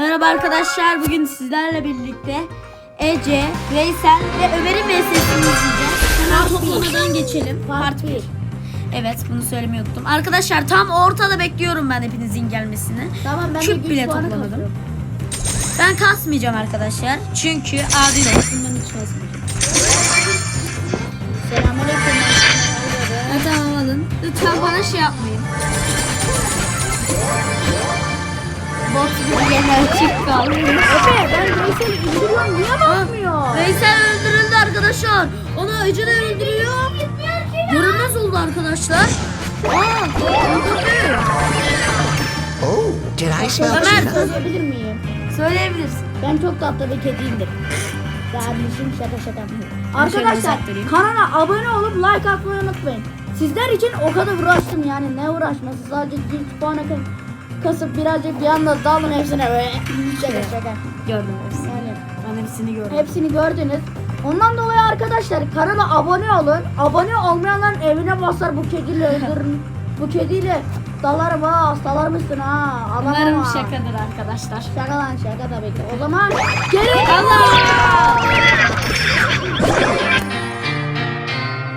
Merhaba arkadaşlar. Bugün sizlerle birlikte Ece, Veysel ve Ömer'in VS'sini izleyeceğiz. Hemen toplamadan geçelim. Part 1. Evet bunu söylemeyi unuttum. Arkadaşlar tam ortada bekliyorum ben hepinizin gelmesini. Tamam ben de Küp güç bile toplamadım. Ben kasmayacağım arkadaşlar. Çünkü adil olsun ben hiç kasmayacağım. Selamünaleyküm. Ha, tamam alın. Lütfen bana şey yapmayın. Açık kaldı. Efe ben Veysel'i indiriyorum niye bakmıyor? Veysel öldürüldü arkadaşlar. Onu Ece de öldürüyor. Görünmez oldu arkadaşlar. Aa, öldürdü. Oh, did I smell Ömer. Söyleyebilir miyim? Söyleyebilirsin. Ben çok tatlı bir kediyimdir. Kardeşim şaka şaka. Arkadaşlar kanala abone olup like atmayı unutmayın. Sizler için o kadar uğraştım yani ne uğraşması sadece güç puanı ka- kasıp birazcık bir anda dalın hepsine böyle. Şaka şaka. Gördüm hepsini. Yani Ben hepsini gördüm. hepsini gördünüz. Ondan dolayı arkadaşlar kanala abone olun. Abone olmayanların evine basar bu kediyle öldürün. bu kediyle dalarım ha hastalarmışsın ha. Adam Umarım şakadır arkadaşlar. Şaka lan şaka tabii ki. O zaman gelin. Allah!